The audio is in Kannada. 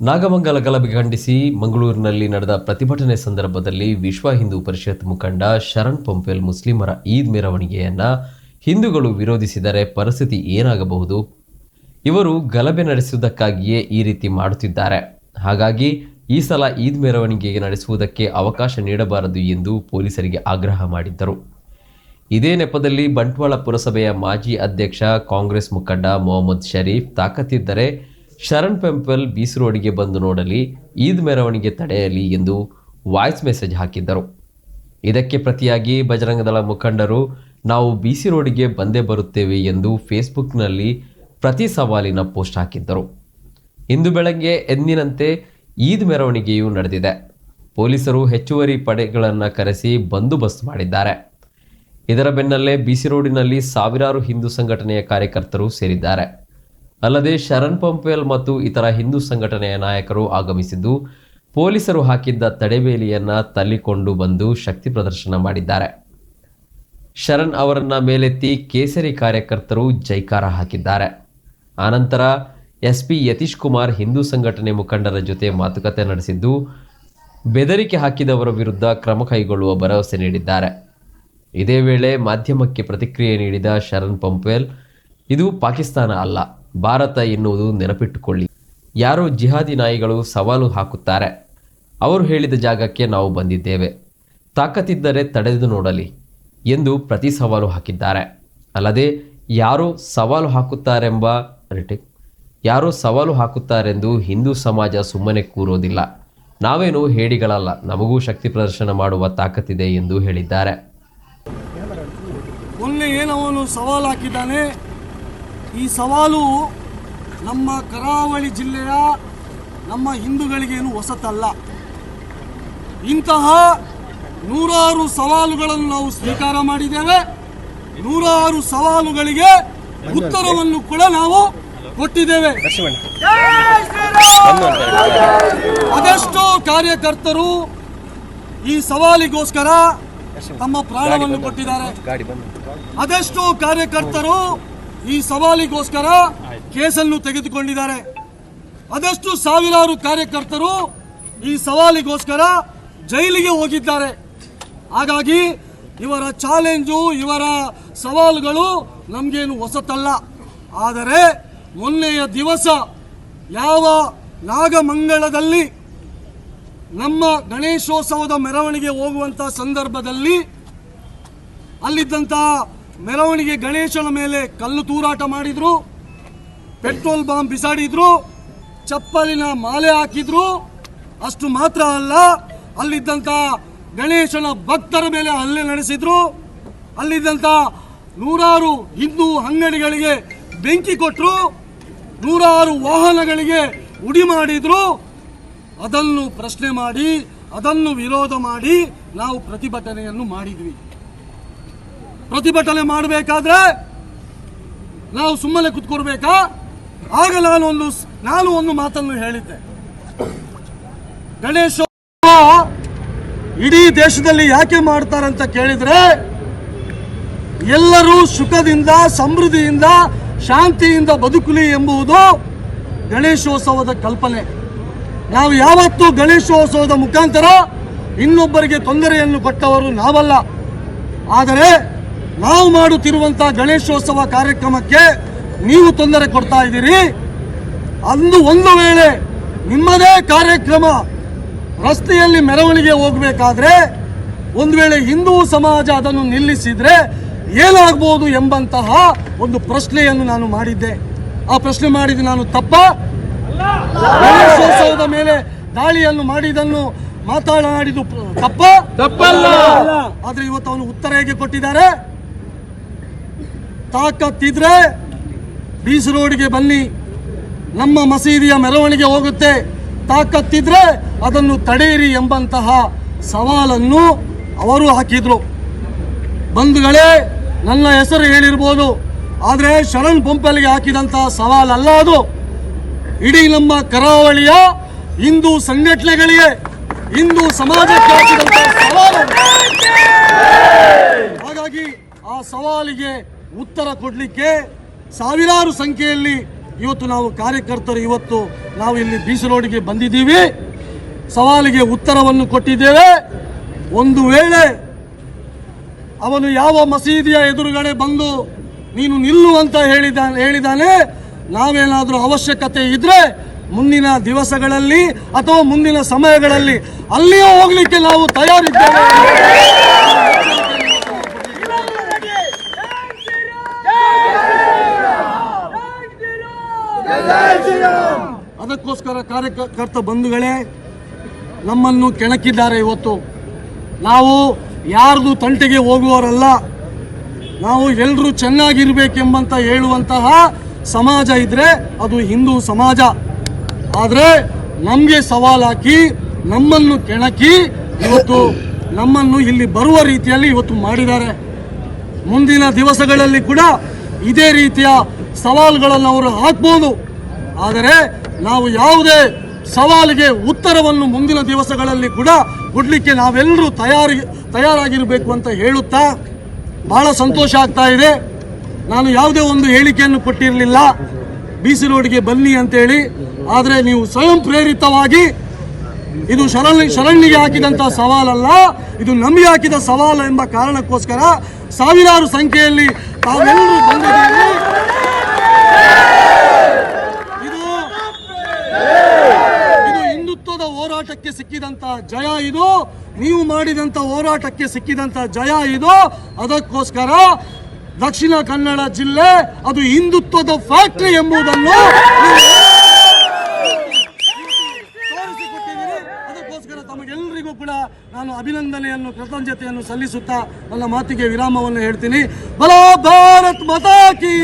ನಾಗಮಂಗಲ ಗಲಭೆ ಖಂಡಿಸಿ ಮಂಗಳೂರಿನಲ್ಲಿ ನಡೆದ ಪ್ರತಿಭಟನೆ ಸಂದರ್ಭದಲ್ಲಿ ವಿಶ್ವ ಹಿಂದೂ ಪರಿಷತ್ ಮುಖಂಡ ಶರಣ್ ಪಂಪೆಲ್ ಮುಸ್ಲಿಮರ ಈದ್ ಮೆರವಣಿಗೆಯನ್ನು ಹಿಂದೂಗಳು ವಿರೋಧಿಸಿದರೆ ಪರಿಸ್ಥಿತಿ ಏನಾಗಬಹುದು? ಇವರು ಗಲಭೆ ನಡೆಸುವುದಕ್ಕಾಗಿಯೇ ಈ ರೀತಿ ಮಾಡುತ್ತಿದ್ದಾರೆ. ಹಾಗಾಗಿ ಈ ಸಲ ಈದ್ ಮೆರವಣಿಗೆಗೆ ನಡೆಸುವುದಕ್ಕೆ ಅವಕಾಶ ನೀಡಬಾರದು ಎಂದು ಪೊಲೀಸರಿಗೆ ಆಗ್ರಹ ಮಾಡಿದ್ದರು. ಇದೇ ನೆಪದಲ್ಲಿ ಬಂಟ್ವಾಳ ಪುರಸಭೆಯ ಮಾಜಿ ಅಧ್ಯಕ್ಷ ಕಾಂಗ್ರೆಸ್ ಮುಖಂಡ ಮೊಹಮ್ಮದ್ ಶರೀಫ್ ತಾಕತ್ತಿದ್ದರೆ ಶರಣ್ ಪೆಂಪಲ್ ಬೀಸ್ ರೋಡಿಗೆ ಬಂದು ನೋಡಲಿ, ಈದ್ ಮೆರವಣಿಗೆ ತಡೆಯಲಿ ಎಂದು ವಾಯ್ಸ್ ಮೆಸೇಜ್ ಹಾಕಿದ್ದರು. ಇದಕ್ಕೆ ಪ್ರತಿಯಾಗಿ ಬಜರಂಗದಳ ಮುಖಂಡರು, ನಾವು ಬಿಸಿ ರೋಡಿಗೆ ಬಂದೇ ಬರುತ್ತೇವೆ ಎಂದು ಫೇಸ್ಬುಕ್ನಲ್ಲಿ ಪ್ರತಿ ಸವಾಲಿನ ಪೋಸ್ಟ್ ಹಾಕಿದ್ದರು. ಇಂದು ಬೆಳಗ್ಗೆ ಎಂದಿನಂತೆ ಈದ್ ಮೆರವಣಿಗೆಯೂ ನಡೆದಿದೆ. ಪೊಲೀಸರು ಹೆಚ್ಚುವರಿ ಪಡೆಗಳನ್ನು ಕರೆಸಿ ಬಂದೋಬಸ್ತ್ ಮಾಡಿದ್ದಾರೆ. ಇದರ ಬೆನ್ನಲ್ಲೇ ಬಿಸಿ ರೋಡಿನಲ್ಲಿ ಸಾವಿರಾರು ಹಿಂದೂ ಸಂಘಟನೆಯ ಕಾರ್ಯಕರ್ತರು ಸೇರಿದ್ದಾರೆ. ಅಲ್ಲದೆ ಶರಣ್ ಪಂಪ್ವೆಲ್ ಮತ್ತು ಇತರ ಹಿಂದೂ ಸಂಘಟನೆಯ ನಾಯಕರು ಆಗಮಿಸಿದ್ದು, ಪೊಲೀಸರು ಹಾಕಿದ್ದ ತಡೆಬೇಲಿಯನ್ನ ತಳ್ಳಿಕೊಂಡು ಬಂದು ಶಕ್ತಿ ಪ್ರದರ್ಶನ ಮಾಡಿದ್ದಾರೆ. ಶರಣ್ ಅವರನ್ನ ಮೇಲೆತ್ತಿ ಕೇಸರಿ ಕಾರ್ಯಕರ್ತರು ಜೈಕಾರ ಹಾಕಿದ್ದಾರೆ. ಆನಂತರ ಎಸ್ಪಿ ಯತೀಶ್ ಕುಮಾರ್ ಹಿಂದೂ ಸಂಘಟನೆ ಮುಖಂಡರ ಜೊತೆ ಮಾತುಕತೆ ನಡೆಸಿದ್ದು, ಬೆದರಿಕೆ ಹಾಕಿದವರ ವಿರುದ್ಧ ಕ್ರಮ ಕೈಗೊಳ್ಳುವ ಭರವಸೆ ನೀಡಿದ್ದಾರೆ. ಇದೇ ವೇಳೆ ಮಾಧ್ಯಮಕ್ಕೆ ಪ್ರತಿಕ್ರಿಯೆ ನೀಡಿದ ಶರಣ್ ಪಂಪ್ವೆಲ್ ಇದು ಪಾಕಿಸ್ತಾನ ಅಲ್ಲ. ಭಾರತ ಎನ್ನುವುದು ನೆನಪಿಟ್ಟುಕೊಳ್ಳಿ. ಯಾರೋ ಜಿಹಾದಿ ನಾಯಿಗಳು ಸವಾಲು ಹಾಕುತ್ತಾರೆ. ಅವರು ಹೇಳಿದ ಜಾಗಕ್ಕೆ ನಾವು ಬಂದಿದ್ದೇವೆ. ತಾಕತ್ತಿದ್ದರೆ ತಡೆದು ನೋಡಲಿ ಎಂದು ಪ್ರತಿ ಸವಾಲು ಹಾಕಿದ್ದಾರೆ. ಅಲ್ಲದೆ, ಯಾರು ಸವಾಲು ಹಾಕುತ್ತಾರೆಂಬ ರಿಟಿಕ್ ಯಾರು ಸವಾಲು ಹಾಕುತ್ತಾರೆಂದು ಹಿಂದೂ ಸಮಾಜ ಸುಮ್ಮನೆ ಕೂರೋದಿಲ್ಲ. ನಾವೇನು ಹೇಳಿಗಳಲ್ಲ ನಮಗೂ ಶಕ್ತಿ ಪ್ರದರ್ಶನ ಮಾಡುವ ತಾಕತ್ತಿದೆ ಎಂದು ಹೇಳಿದ್ದಾರೆ. ಸವಾಲು ಹಾಕಿದ್ದಾನೆ? ಈ ಸವಾಲು ನಮ್ಮ ಕರಾವಳಿ ಜಿಲ್ಲೆಯ ನಮ್ಮ ಹಿಂದೂಗಳಿಗೇನು ಹೊಸತಲ್ಲ. ಇಂತಹ ನೂರಾರು ಸವಾಲುಗಳನ್ನು ನಾವು ಸ್ವೀಕಾರ ಮಾಡಿದ್ದೇವೆ. ನೂರಾರು ಸವಾಲುಗಳಿಗೆ ಉತ್ತರವನ್ನು ಕೂಡ ನಾವು ಕೊಟ್ಟಿದ್ದೇವೆ. ಅದೆಷ್ಟೋ ಕಾರ್ಯಕರ್ತರು ಈ ಸವಾಲಿಗೋಸ್ಕರ ತಮ್ಮ ಪ್ರಾಣವನ್ನು ಕೊಟ್ಟಿದ್ದಾರೆ. ಅದೆಷ್ಟೋ ಕಾರ್ಯಕರ್ತರು ಈ ಸವಾಲಿಗೋಸ್ಕರ ಕೇಸನ್ನು ತೆಗೆದುಕೊಂಡಿದ್ದಾರೆ. ಅದೆಷ್ಟು ಸಾವಿರಾರು ಕಾರ್ಯಕರ್ತರು ಈ ಸವಾಲಿಗೋಸ್ಕರ ಜೈಲಿಗೆ ಹೋಗಿದ್ದಾರೆ. ಹಾಗಾಗಿ ಇವರ ಚಾಲೆಂಜು ಇವರ ಸವಾಲುಗಳು ನಮಗೇನು ಹೊಸತಲ್ಲ. ಆದರೆ ಮೊನ್ನೆಯ ದಿವಸ ಯಾವ ನಾಗಮಂಗಳದಲ್ಲಿ ನಮ್ಮ ಗಣೇಶೋತ್ಸವದ ಮೆರವಣಿಗೆ ಹೋಗುವಂಥ ಸಂದರ್ಭದಲ್ಲಿ ಅಲ್ಲಿದ್ದಂಥ ಮೆರವಣಿಗೆ ಗಣೇಶನ ಮೇಲೆ ಕಲ್ಲು ತೂರಾಟ ಮಾಡಿದ್ರು, ಪೆಟ್ರೋಲ್ ಬಾಂಬ್ ಬಿಸಾಡಿದ್ರು, ಚಪ್ಪಲಿನ ಮಾಲೆ ಹಾಕಿದ್ರು. ಅಷ್ಟು ಮಾತ್ರ ಅಲ್ಲ ಅಲ್ಲಿದ್ದಂಥ ಗಣೇಶನ ಭಕ್ತರ ಮೇಲೆ ಹಲ್ಲೆ ನಡೆಸಿದ್ರು. ಅಲ್ಲಿದ್ದಂಥ ನೂರಾರು ಹಿಂದೂ ಅಂಗಡಿಗಳಿಗೆ ಬೆಂಕಿ ಕೊಟ್ಟರು ನೂರಾರು ವಾಹನಗಳಿಗೆ ಉಡಿ ಮಾಡಿದ್ರು. ಅದನ್ನು ಪ್ರಶ್ನೆ ಮಾಡಿ, ಅದನ್ನು ವಿರೋಧ ಮಾಡಿ ನಾವು ಪ್ರತಿಭಟನೆಯನ್ನು ಮಾಡಿದ್ವಿ. ಪ್ರತಿಭಟನೆ ಮಾಡಬೇಕಾದ್ರೆ ನಾವು ಸುಮ್ಮನೆ ಕುತ್ಕೊಡ್ಬೇಕಾ ಆಗ ನಾನು ಒಂದು ನಾನು ಒಂದು ಮಾತನ್ನು ಹೇಳಿದ್ದೆ. ಗಣೇಶ ಇಡೀ ದೇಶದಲ್ಲಿ ಯಾಕೆ ಮಾಡ್ತಾರಂತ ಕೇಳಿದ್ರೆ, ಎಲ್ಲರೂ ಸುಖದಿಂದ, ಸಮೃದ್ಧಿಯಿಂದ, ಶಾಂತಿಯಿಂದ ಬದುಕಲಿ ಎಂಬುದು ಗಣೇಶೋತ್ಸವದ ಕಲ್ಪನೆ. ನಾವು ಯಾವತ್ತೂ ಗಣೇಶೋತ್ಸವದ ಮುಖಾಂತರ ಇನ್ನೊಬ್ಬರಿಗೆ ತೊಂದರೆಯನ್ನು ಕೊಟ್ಟವರು ನಾವಲ್ಲ. ಆದರೆ ನಾವು ಮಾಡುತ್ತಿರುವಂತಹ ಗಣೇಶೋತ್ಸವ ಕಾರ್ಯಕ್ರಮಕ್ಕೆ ನೀವು ತೊಂದರೆ ಕೊಡ್ತಾ ಇದ್ದೀರಿ. ಅಂದು ಒಂದು ವೇಳೆ ನಿಮ್ಮದೇ ಕಾರ್ಯಕ್ರಮ ರಸ್ತೆಯಲ್ಲಿ ಮೆರವಣಿಗೆ ಹೋಗಬೇಕಾದ್ರೆ ಒಂದು ವೇಳೆ ಹಿಂದೂ ಸಮಾಜ ಅದನ್ನು ನಿಲ್ಲಿಸಿದ್ರೆ ಏನಾಗ್ಬೋದು ಎಂಬಂತಹ ಒಂದು ಪ್ರಶ್ನೆಯನ್ನು ನಾನು ಮಾಡಿದ್ದೆ. ಆ ಪ್ರಶ್ನೆ ಮಾಡಿದ ನಾನು ತಪ್ಪ? ಗಣೇಶೋತ್ಸವದ ಮೇಲೆ ದಾಳಿಯನ್ನು ಮಾಡಿದನ್ನು ಮಾತಾಡಿದ್ದು ಪ್ರ- ತಪ್ಪ? ತಪ್ಪಲ್ಲ. ಆದ್ರೆ ಇವತ್ತು ಅವನು ಉತ್ತರ ಹೇಗೆ ಕೊಟ್ಟಿದ್ದಾರೆ? ತಾಕತ್ತಿದ್ರೆ ಬೀಸ್ ರೋಡ್ಗೆ ಬನ್ನಿ. ನಮ್ಮ ಮಸೀದಿಯ ಮೆರವಣಿಗೆ ಹೋಗುತ್ತೆ. ತಾಕತ್ತಿದ್ರೆ ಅದನ್ನು ತಡೆಯಿರಿ ಎಂಬಂತಹ ಸವಾಲನ್ನು ಅವರು ಹಾಕಿದ್ರು. ಬಂಧುಗಳೇ, ನನ್ನ ಹೆಸರು ಹೇಳಿರ್ಬೋದು. ಆದರೆ ಶರಣ್ ಪೊಂಪಲ್ಗೆ ಹಾಕಿದಂತಹ ಸವಾಲಲ್ಲ ಅದು. ಇಡೀ ನಮ್ಮ ಕರಾವಳಿಯ ಹಿಂದೂ ಸಂಘಟನೆಗಳಿಗೆ, ಹಿಂದೂ ಸಮಾಜಕ್ಕೆ ಹಾಕಿದಂತಹ ಸವಾಲು ಹಾಗಾಗಿ ಆ ಸವಾಲಿಗೆ ಉತ್ತರ ಕೊಡಲಿಕ್ಕೆ ಸಾವಿರಾರು ಸಂಖ್ಯೆಯಲ್ಲಿ ಇವತ್ತು ನಾವು ಕಾರ್ಯಕರ್ತರು ಇವತ್ತು ನಾವು ಇಲ್ಲಿ ಬೀಸರೋಡಿಗೆ ಬಂದಿದ್ದೀವಿ. ಸವಾಲಿಗೆ ಉತ್ತರವನ್ನು ಕೊಟ್ಟಿದ್ದೇವೆ. ಒಂದು ವೇಳೆ ಅವನು ಯಾವ ಮಸೀದಿಯ ಎದುರುಗಡೆ ಬಂದು ನೀನು ನಿಲ್ಲು ಅಂತ ಹೇಳಿದ, ಹೇಳಿದಾನೆ, ನಾವೇನಾದರೂ ಅವಶ್ಯಕತೆ ಇದ್ರೆ ಮುಂದಿನ ದಿವಸಗಳಲ್ಲಿ ಅಥವಾ ಮುಂದಿನ ಸಮಯಗಳಲ್ಲಿ ಅಲ್ಲಿಯೂ ಹೋಗ್ಲಿಕ್ಕೆ ನಾವು ತಯಾರಿದ್ದೇವೆ. ಅದಕ್ಕೋಸ್ಕರ ಕಾರ್ಯಕರ್ತ ಬಂಧುಗಳೇ, ನಮ್ಮನ್ನು ಕೆಣಕಿದ್ದಾರೆ ಇವತ್ತು. ನಾವು ಯಾರ್ದು ತಂಟೆಗೆ ಹೋಗುವವರಲ್ಲ, ನಾವು ಎಲ್ಲರೂ ಚೆನ್ನಾಗಿರ್ಬೇಕೆಂಬಂತ ಹೇಳುವಂತಹ ಸಮಾಜ ಇದ್ರೆ ಅದು ಹಿಂದೂ ಸಮಾಜ. ಆದರೆ ನಮಗೆ ಸವಾಲಾಕಿ ನಮ್ಮನ್ನು ಕೆಣಕಿ ಇವತ್ತು ನಮ್ಮನ್ನು ಇಲ್ಲಿ ಬರುವ ರೀತಿಯಲ್ಲಿ ಇವತ್ತು ಮಾಡಿದ್ದಾರೆ. ಮುಂದಿನ ದಿವಸಗಳಲ್ಲಿ ಕೂಡ ಇದೇ ರೀತಿಯ ಸವಾಲುಗಳನ್ನು ಅವರು ಹಾಕ್ಬೋದು. ಆದರೆ ನಾವು ಯಾವುದೇ ಸವಾಲಿಗೆ ಉತ್ತರವನ್ನು ಮುಂದಿನ ದಿವಸಗಳಲ್ಲಿ ಕೂಡ ಕೊಡಲಿಕ್ಕೆ ನಾವೆಲ್ಲರೂ ತಯಾರಿ, ತಯಾರಾಗಿರಬೇಕು ಅಂತ ಹೇಳುತ್ತಾ ಬಹಳ ಸಂತೋಷ ಆಗ್ತಾ ಇದೆ. ನಾನು ಯಾವುದೇ ಒಂದು ಹೇಳಿಕೆಯನ್ನು ಕೊಟ್ಟಿರಲಿಲ್ಲ. ಬಿ ಸಿ ರೋಡ್ಗೆ ಬನ್ನಿ ಅಂತೇಳಿ. ಆದರೆ ನೀವು ಸ್ವಯಂ ಪ್ರೇರಿತವಾಗಿ ಇದು ಶರಣ್ ಶರಣ್ಣಿಗೆ ಹಾಕಿದಂಥ ಸವಾಲಲ್ಲ, ಇದು ನಮಗೆ ಹಾಕಿದ ಸವಾಲು ಎಂಬ ಕಾರಣಕ್ಕೋಸ್ಕರ ಸಾವಿರಾರು ಸಂಖ್ಯೆಯಲ್ಲಿ ತಾವೆಲ್ಲರೂ ಬಂದಿದ್ದೀರಿ ಇದು ಇದು ಹಿಂದುತ್ವದ ಹೋರಾಟಕ್ಕೆ ಸಿಕ್ಕಿದಂತ ಜಯ ಇದು, ನೀವು ಮಾಡಿದಂತ ಹೋರಾಟಕ್ಕೆ ಸಿಕ್ಕಿದಂತ ಜಯ ಇದು. ಅದಕ್ಕೋಸ್ಕರ ದಕ್ಷಿಣ ಕನ್ನಡ ಜಿಲ್ಲೆ ಅದು ಹಿಂದುತ್ವದ ಫ್ಯಾಕ್ಟ್ರಿ ಎಂಬುದನ್ನು ತೋರಿಸಿಕೊಟ್ಟಿದ್ದೀರಿ. ಅದಕ್ಕೋಸ್ಕರ ತಮಗೆಲ್ಲರಿಗೂ ಕೂಡ ನಾನು ಅಭಿನಂದನೆಯನ್ನು, ಕೃತಜ್ಞತೆಯನ್ನು ಸಲ್ಲಿಸುತ್ತಾ ನನ್ನ ಮಾತಿಗೆ ವಿರಾಮವನ್ನು ಹೇಳ್ತೀನಿ. ಬಲೋ ಭಾರತ್ ಮಾತಾ ಕಿ